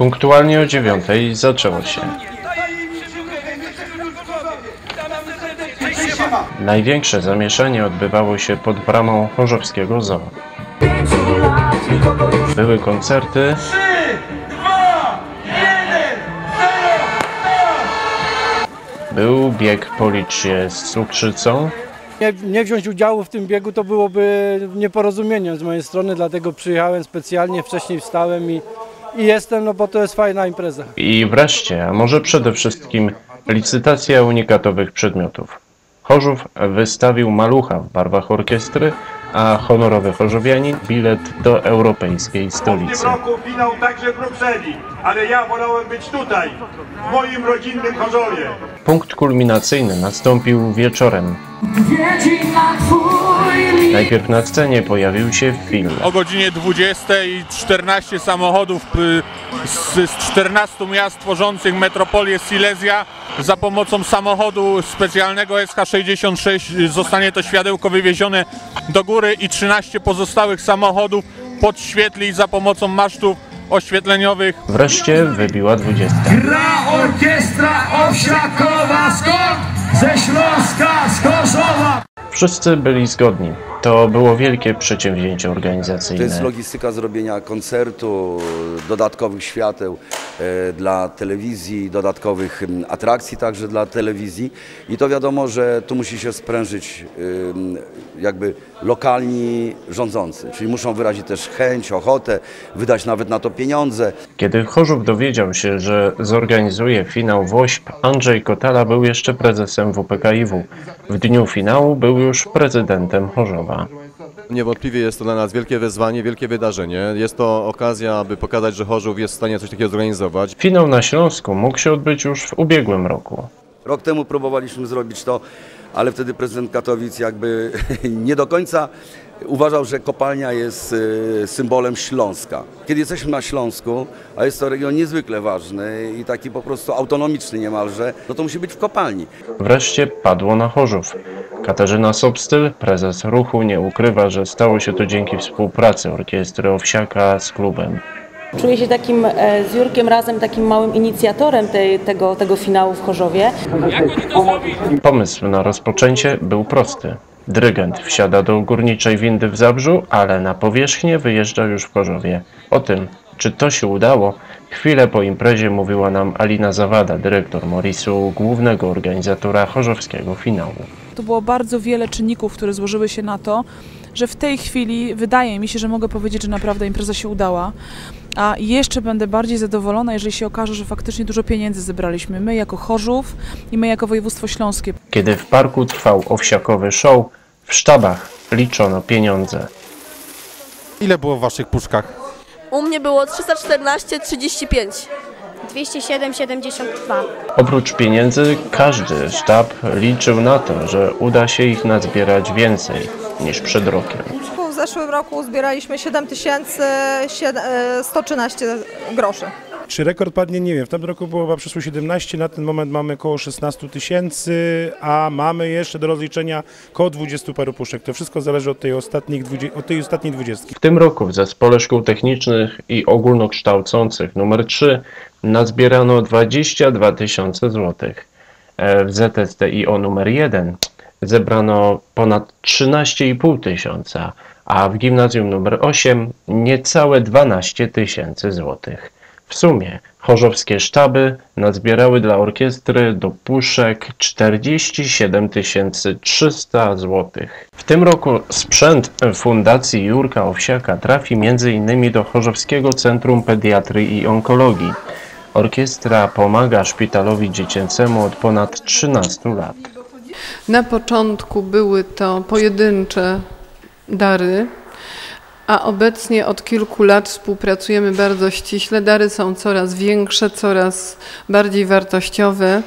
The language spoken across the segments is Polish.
Punktualnie o dziewiątej zaczęło się. Największe zamieszanie odbywało się pod bramą Chorzowskiego Zoo. Były koncerty, był bieg Policz z cukrzycą, Nie, nie wziąć udziału w tym biegu to byłoby nieporozumieniem z mojej strony, dlatego przyjechałem specjalnie, wcześniej wstałem i, i jestem, no bo to jest fajna impreza. I wreszcie, a może przede wszystkim, licytacja unikatowych przedmiotów. Chorzów wystawił malucha w barwach orkiestry, a honorowy chorzowianin bilet do europejskiej W stolicy. tym roku finał także w Brukseli, ale ja wolałem być tutaj, w moim rodzinnym Chorzowie. Punkt kulminacyjny nastąpił wieczorem. Najpierw na scenie pojawił się film. o godzinie 20 i 14 samochodów y, z, z 14 miast tworzących metropolię Silesia za pomocą samochodu specjalnego SH-66 zostanie to światełko wywiezione do góry i 13 pozostałych samochodów podświetli za pomocą masztów oświetleniowych Wreszcie wybiła dwudziestka. Gra orkiestra owsiakowa skąd? Ze Śląska, z! Wszyscy byli zgodni. To było wielkie przedsięwzięcie To jest organizacyjne. logistyka zrobienia koncertu, dodatkowych świateł e, dla telewizji, dodatkowych atrakcji także dla telewizji i to wiadomo, że tu musi się sprężyć ym, jakby lokalni rządzący, czyli muszą wyrazić też chęć, ochotę, wydać nawet na to pieniądze. Kiedy Chorzów dowiedział się, że zorganizuje finał WOŚP, Andrzej Kotala był jeszcze prezesem WPKiW. W dniu finału był już prezydentem Chorzowa. Niewątpliwie jest to dla nas wielkie wyzwanie, wielkie wydarzenie. Jest to okazja, aby pokazać, że Chorzów jest w stanie coś takiego zorganizować. Finał na Śląsku mógł się odbyć już w ubiegłym roku. Rok temu próbowaliśmy zrobić to, ale wtedy prezydent Katowic jakby nie do końca uważał, że kopalnia jest e, symbolem Śląska. Kiedy jesteśmy na Śląsku, a jest to region niezwykle ważny i taki po prostu autonomiczny niemalże, no to musi być w kopalni. Wreszcie padło na Chorzów. Katarzyna Sobstyl, prezes ruchu, nie ukrywa, że stało się to dzięki współpracy orkiestry Owsiaka z klubem. Czuję się takim e, z Jurkiem razem takim małym inicjatorem tej, tego, tego finału w Chorzowie. Pomysł na rozpoczęcie był prosty. Dyrygent wsiada do górniczej windy w Zabrzu, ale na powierzchnię wyjeżdża już w Chorzowie. O tym, czy to się udało, chwilę po imprezie mówiła nam Alina Zawada, dyrektor Morisu, głównego organizatora chorzowskiego finału. To było bardzo wiele czynników, które złożyły się na to, że w tej chwili wydaje mi się, że mogę powiedzieć, że naprawdę impreza się udała. A jeszcze będę bardziej zadowolona, jeżeli się okaże, że faktycznie dużo pieniędzy zebraliśmy. My jako Chorzów i my jako województwo śląskie. Kiedy w parku trwał owsiakowy show, w sztabach liczono pieniądze. Ile było w waszych puszkach? U mnie było 314, 35. 207,72. Oprócz pieniędzy, każdy sztab liczył na to, że uda się ich nazbierać więcej niż przed rokiem. W zeszłym roku zbieraliśmy 7113 groszy. Czy rekord padnie? Nie wiem. W tamtym roku było chyba przeszło 17, na ten moment mamy około 16 tysięcy, a mamy jeszcze do rozliczenia około 20 paru puszek. To wszystko zależy od tej, ostatnich, od tej ostatniej dwudziestki. W tym roku w Zespole Szkół Technicznych i Ogólnokształcących nr 3 nazbierano 22 tysiące złotych. E, W ZSTIO nr 1 zebrano ponad 13,5 tysiąca, a w gimnazjum nr 8 niecałe 12 tysięcy złotych. W sumie chorzowskie sztaby nazbierały dla orkiestry do puszek 47 300 złotych. W tym roku sprzęt Fundacji Jurka Owsiaka trafi m.in. do Chorzowskiego Centrum Pediatrii i Onkologii. Orkiestra pomaga szpitalowi dziecięcemu od ponad 13 lat. Na początku były to pojedyncze dary, a obecnie od kilku lat współpracujemy bardzo ściśle. Dary są coraz większe, coraz bardziej wartościowe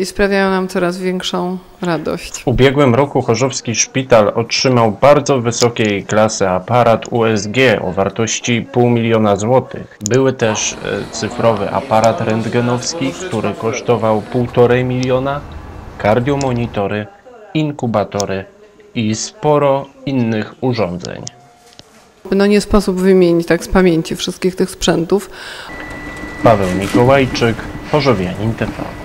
i sprawiają nam coraz większą radość. W ubiegłym roku Chorzowski Szpital otrzymał bardzo wysokiej klasy aparat USG o wartości pół miliona złotych. Były też e, cyfrowy aparat rentgenowski, który kosztował półtorej miliona, kardiomonitory, inkubatory i sporo innych urządzeń. No nie sposób wymienić tak z pamięci wszystkich tych sprzętów. Paweł Mikołajczyk, Chorzowianin TV.